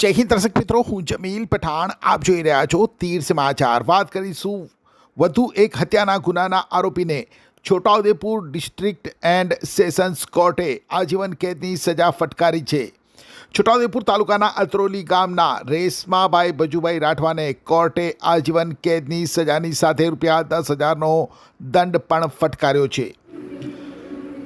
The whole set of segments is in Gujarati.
જય હિન્દ દર્શક મિત્રો, હું જમીલ પઠાણ. આપ જોઈ રહ્યા છો તીર સમાચાર. વાત કરીશું વધુ એક હત્યાના ગુનાના આરોપીને. છોટાઉદેપુર ડિસ્ટ્રિક્ટ એન્ડ સેશન્સ કોર્ટે આજીવન કેદની સજા ફટકારી છે. છોટાઉદેપુર તાલુકાના અતરોલી ગામના રેશમાભાઈ બજુભાઈ રાઠવાને કોર્ટે આજીવન કેદની સજાની સાથે રૂપિયા દસ હજારનો દંડ પણ ફટકાર્યો છે.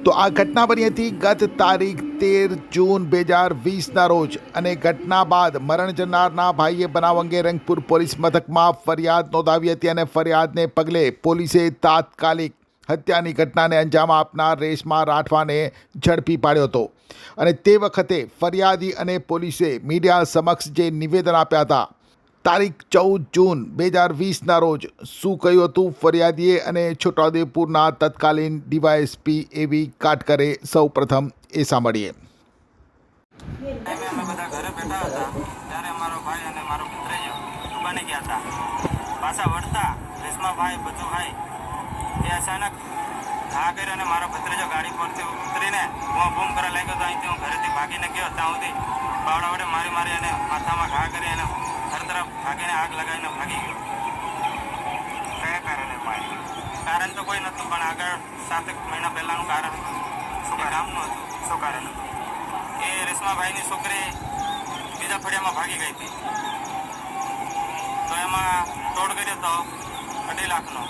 તો આ ઘટના બની હતી ગત તારીખ તેર જૂન બે હજાર વીસના રોજ. અને ઘટના બાદ મરણ જનારના ભાઈએ બનાવ અંગે રંગપુર પોલીસ મથકમાં ફરિયાદ નોંધાવી હતી અને ફરિયાદને પગલે પોલીસે તાત્કાલિક હત્યાની ઘટનાને અંજામ આપનાર રેશમા રાઠવાને ઝડપી પાડ્યો હતો. અને તે વખતે ફરિયાદી અને પોલીસે મીડિયા સમક્ષ જે નિવેદન આપ્યા હતા તારીખ ચૌદ જૂન બે હજાર વીસના રોજ શું કહ્યું હતું ફરિયાદીએ અને છોટાઉદેપુરના તત્કાલીન ડીવાયએસપી એવી કાટકરે સૌ પ્રથમ એ સાંભળીએ. પાછા વળતા રેશમાભાઈ અચાનક હા કરી અને મારો ભત્રીજો ગાડી પરથી ઉતરીને હું બૂમ કરવા લાગ્યો તો અહીંથી હું ઘરેથી ભાગીને ગયો. ત્યાં સુધી વડે મારી મારી અને માથામાં ઘા કરી અને તરફ ભાગીને આગ લગાવીને ભાગી ગયો. કયા કારણે મારી કારણ તો કોઈ નહોતું, પણ આગળ સાત એક મહિના પહેલાંનું કારણ હતું. શું કામનું હતું. શું કારણ હતું? એ રેશમાભાઈની છોકરી બીજા ફળિયામાં ભાગી ગઈ હતી. તો એમાં તોડ કર્યો તો અઢી લાખનો.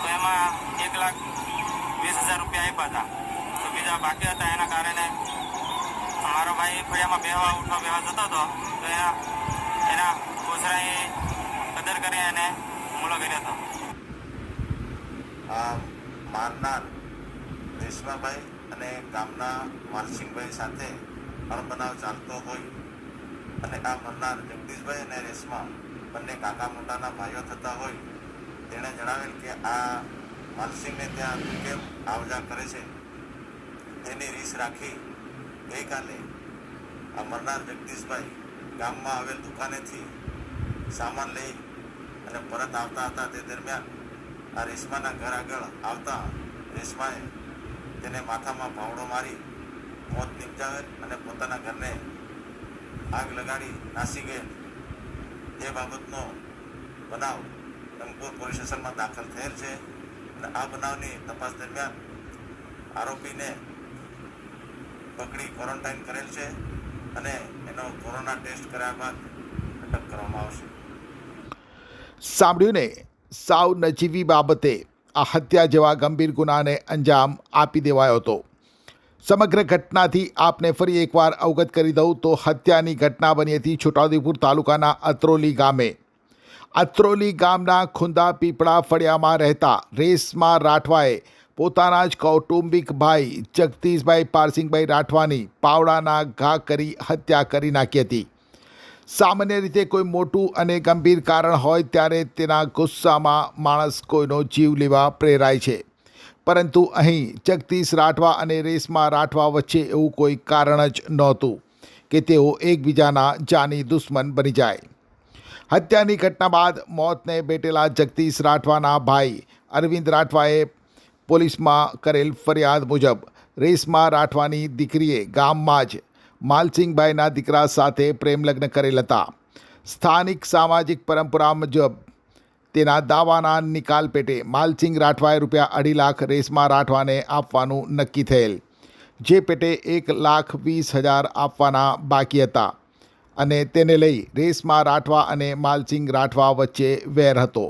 તો એમાં એક લાખ વીસ હજાર રૂપિયા આપ્યા હતા. તો બીજા બાકી હતા, એના કારણે મારો ભાઈ ફળિયામાં બેહવા, ઉઠવા, બેહવા જતો હતો. તો એના એના કોસરાએ કદર કરી એને હુમલો કર્યો હતો. આ મારનાર રેશમાભાઈ અને ગામના માનસિંહભાઈ સાથે અણબનાવ ચાલતો હોય અને આ મરનાર જગદીશભાઈ અને રેશમા બંને કાકા મોટાના ભાઈઓ થતા હોય, તેણે જણાવેલ કે આ માલસિંહને ત્યાં કેમ આવજા કરે છે? તેની રીસ રાખી ગઈકાલે આ મરનાર જગદીશભાઈ ગામમાં આવેલ દુકાનેથી સામાન લઈ અને પરત આવતા હતા. તે દરમિયાન આ રેશમાના ઘર આગળ આવતા રેશમાએ તેને માથામાં ભાવડો મારી મોત નિપજાવેલ અને પોતાના ઘરને આગ લગાડી નાસી ગયેલ. એ બાબતનો બનાવ રંગપુર પોલીસ સ્ટેશનમાં દાખલ થયેલ છે અને આ બનાવની તપાસ દરમિયાન આરોપીને પકડી ક્વોરન્ટાઇન કરેલ છે. અને એનો કોરોના ટેસ્ટ કર્યા બાદ અટક કરવામાં આવશે. સાંભળ્યું ને, સાવ નજીવી બાબતે આ હત્યા જેવા ગંભીર ગુનાને અંજામ આપી દેવાયો હતો. સમગ્ર ઘટનાથી આપને ફરી એકવાર અવગત કરી દઉં તો હત્યાની ઘટના બની હતી છોટાઉદેપુર તાલુકાના અત્રોલી ગામે. અત્રોલી ગામના ખુંદા પીપળા ફળિયામાં રહેતા રેસમાં રાઠવાએ પોતાના જ કૌટુંબિક ભાઈ જગદીશભાઈ પારસિંગભાઈ રાઠવાની પાવડાના ઘા કરી હત્યા કરી નાખી હતી. સામાન્ય રીતે કોઈ મોટું અને ગંભીર કારણ હોય ત્યારે તેના ગુસ્સામાં માણસ કોઈનો જીવ લેવા પ્રેરાય છે. પરંતુ અહીં જગદીશ રાઠવા અને રેશમા રાઠવા વચ્ચે એવું કોઈ કારણ જ નહોતું કે તેઓ એકબીજાના જાની દુશ્મન બની જાય. હત્યાની ઘટના બાદ મોતને ભેટેલા જગદીશ રાઠવાના ભાઈ અરવિંદ રાઠવાએ પોલીસમાં કરેલ ફરિયાદ મુજબ રેશમા રાઠવાની દીકરીએ ગામમાં જ માલસિંહભાઈના દીકરા સાથે પ્રેમલગ્ન કરેલ હતા. સ્થાનિક સામાજિક પરંપરા મુજબ તેના દાવાના નિકાલ પેટે માલસિંહ રાઠવાએ રૂપિયા અઢી લાખ રેશમા રાઠવાને આપવાનું નક્કી થયેલ, જે પેટે એક લાખ વીસ હજાર આપવાના બાકી હતા અને તેને લઈ રેશમા રાઠવા અને માલસિંહ રાઠવા વચ્ચે વેર હતો.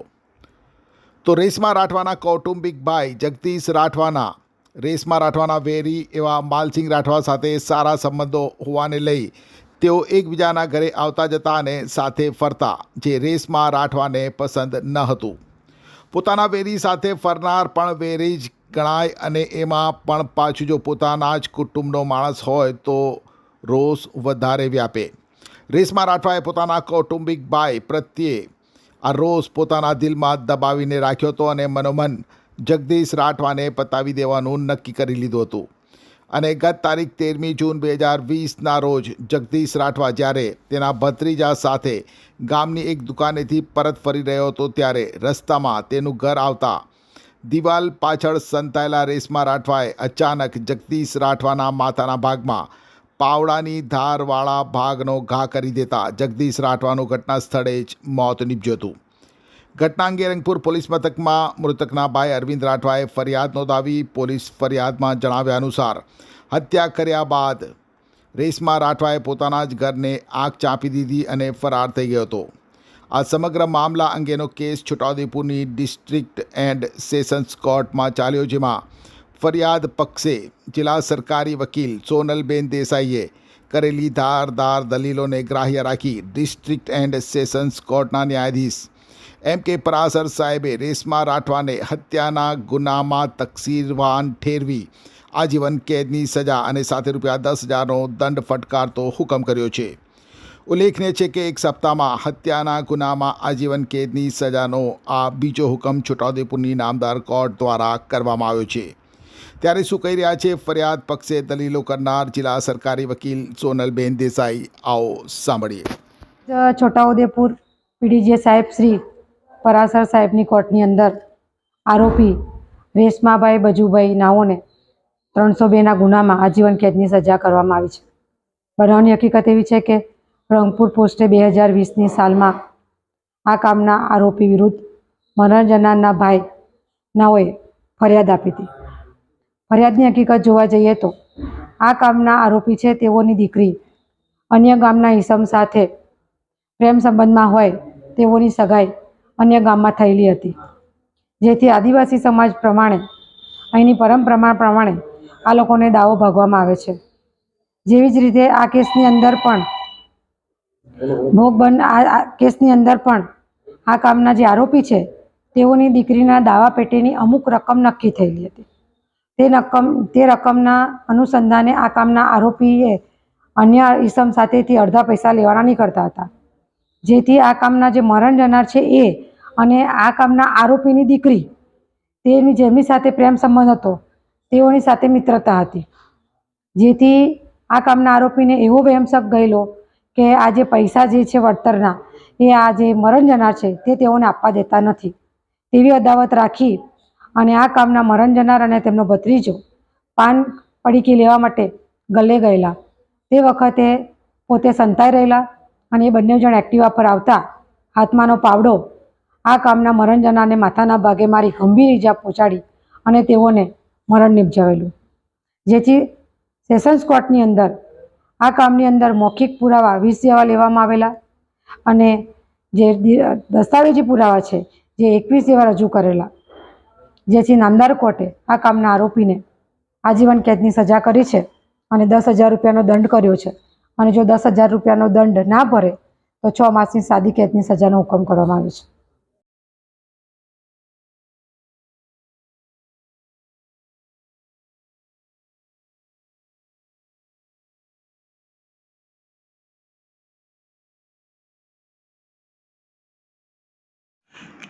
તો રેશમા રાઠવાના કૌટુંબિક ભાઈ જગદીશ રાઠવાના. રેશમા રાઠવાના વેરી એવા માલસિંહ રાઠવા સાથે સારા સંબંધો હોવાને લઈ તેઓ એકબીજાના ઘરે આવતા જતા અને સાથે ફરતા, જે રેશમા રાઠવાને પસંદ ન હતું. પોતાના વેરી સાથે ફરનાર પણ વેરી જ ગણાય અને એમાં પણ પાછું જો પોતાના જ કુટુંબનો માણસ હોય તો રોષ વધારે વ્યાપે. રેશમા રાઠવાએ પોતાના કૌટુંબિક ભાઈ પ્રત્યે આ રોષ પોતાના દિલમાં દબાવીને રાખ્યો હતો અને મનોમન જગદીશ રાઠવાને પતાવી દેવાનું નક્કી કરી લીધું હતું. અને ગત તારીખ તેરમી જૂન બે હજાર વીસના રોજ જગદીશ રાઠવા જ્યારે તેના ભત્રીજા સાથે ગામની એક દુકાનેથી પરત ફરી રહ્યો હતો ત્યારે રસ્તામાં તેનું ઘર આવતા દિવાલ પાછળ સંતાયેલા રેશમા રાઠવાએ અચાનક જગદીશ રાઠવાના માથાના ભાગમાં પાવડાની ધારવાળા ભાગનો ઘા કરી દેતા જગદીશ રાઠવાનું ઘટના સ્થળે જ મોત નીપજ્યું હતું. ઘટના અંગે રંગપુર પોલીસ મથકમાં મૃતકના ભાઈ અરવિંદ રાઠવાએ ફરિયાદ નોંધાવી પોલીસ ફરિયાદમાં જણાવ્યા અનુસાર હત્યા કર્યા બાદ રેશમા રાઠવાએ પોતાના જ ઘરને આગ ચાંપી દીધી અને ફરાર થઈ ગયો હતો. આ સમગ્ર મામલા અંગેનો કેસ છોટાઉદેપુરની ડિસ્ટ્રિક્ટ એન્ડ સેશન્સ કોર્ટમાં ચાલ્યો, જેમાં ફરિયાદ પક્ષે જિલ્લા સરકારી વકીલ સોનલબેન દેસાઈએ કરેલી ધારદાર દલીલોને ગ્રાહ્ય રાખી ડિસ્ટ્રિક્ટ એન્ડ સેશન્સ કોર્ટના ન્યાયાધીશ એમ કે પરાસર સાહેબે રેશમા રાઠવાને હત્યાના ગુનામાં તકસીરવાન ઠેરવી, આજીવન કેદની સજા અને સાથે રૂપિયા દસ હજારનો દંડ ફટકારતો હુકમ કર્યો છે. ઉલ્લેખનીય છે કે એક સપ્તાહમાં હત્યાના ગુનામાં આજીવન કેદની સજાનો આ બીજો હુકમ છોટાઉદેપુરની નામદાર કોર્ટ દ્વારા કરવામાં આવ્યો છે. ત્યારે શું કહી રહ્યા છે? ફરિયાદ પક્ષે દલીલો કરનાર જિલ્લા સરકારી વકીલ સોનલબેન દેસાઈ. આવો સાંભળીએ. છોટાઉદેપુર પીડીજે સાહેબ શ્રી પરાસર સાહેબની કોર્ટની અંદર આરોપી રેશમાભાઈ બજુભાઈ નાઓને ત્રણસો બેના ગુનામાં આજીવન કેદની સજા કરવામાં આવી છે. બનાવની હકીકત એવી છે કે રંગપુર પોસ્ટે બે હજાર વીસની સાલમાં આ કામના આરોપી વિરુદ્ધ મનોરંજનના ભાઈ નાઓએ ફરિયાદ આપી હતી. ફરિયાદની હકીકત જોવા જઈએ તો આ કામના આરોપી છે તેઓની દીકરી. અન્ય ગામના ઈસમ સાથે પ્રેમ સંબંધમાં હોય તેઓની સગાઈ અન્ય ગામમાં થયેલી હતી. જેથી આદિવાસી સમાજ પ્રમાણે, અહીંની પરંપરા પ્રમાણે આ લોકોને દાવો ભાગવામાં આવે છે. જેવી જ રીતે આ કેસની અંદર પણ ભોગ બન, આ કેસની અંદર પણ આ કામના જે આરોપી છે તેઓની દીકરીના દાવા પેટીની અમુક રકમ નક્કી થયેલી હતી. તે રકમ તે રકમના અનુસંધાને આ કામના આરોપીએ અન્ય ઈસમ સાથેથી અડધા પૈસા લેવાના નીકળતા હતા. જેથી આ કામના જે મરણ જનાર છે એ અને આ કામના આરોપીની દીકરી, તેની જેમની સાથે પ્રેમ સંબંધ હતો, તેઓની સાથે મિત્રતા હતી. જેથી આ કામના આરોપીને એવો વહેમસપ ગયેલો કે આ જે પૈસા જે છે વળતરના, એ આ જે મરણ જનાર છે તે તેઓને આપવા દેતા નથી. તેવી અદાવત રાખી અને આ કામના મરણ જનાર અને તેમનો ભત્રીજો પાન પડીકી લેવા માટે ગલ્લે ગયેલા. તે વખતે પોતે સંતાઈ રહેલા અને એ બંને જણ એક્ટિવા પર આવતા હાથમાંનો પાવડો આ કામના મરણ જનારને માથાના ભાગે મારી ગંભીર ઈજા પહોંચાડી અને તેઓને મરણ નિપજાવેલું. જેથી સેશન્સ કોર્ટની અંદર આ કામની અંદર મૌખિક પુરાવા વીસ જેવા લેવામાં આવેલા અને જે દસ્તાવેજી પુરાવા છે, જે એકવીસ જેવા રજૂ કરેલા. જેથી નામદાર કોર્ટે આ કામના આરોપીને આજીવન કેદની સજા કરી છે અને દસ હજાર રૂપિયાનો દંડ કર્યો છે. અને જો દસ હજાર રૂપિયાનો દંડ ના ભરે, તો છ માસની સાદી કેદની સજાનો હુકમ કરવામાં આવ્યો છે.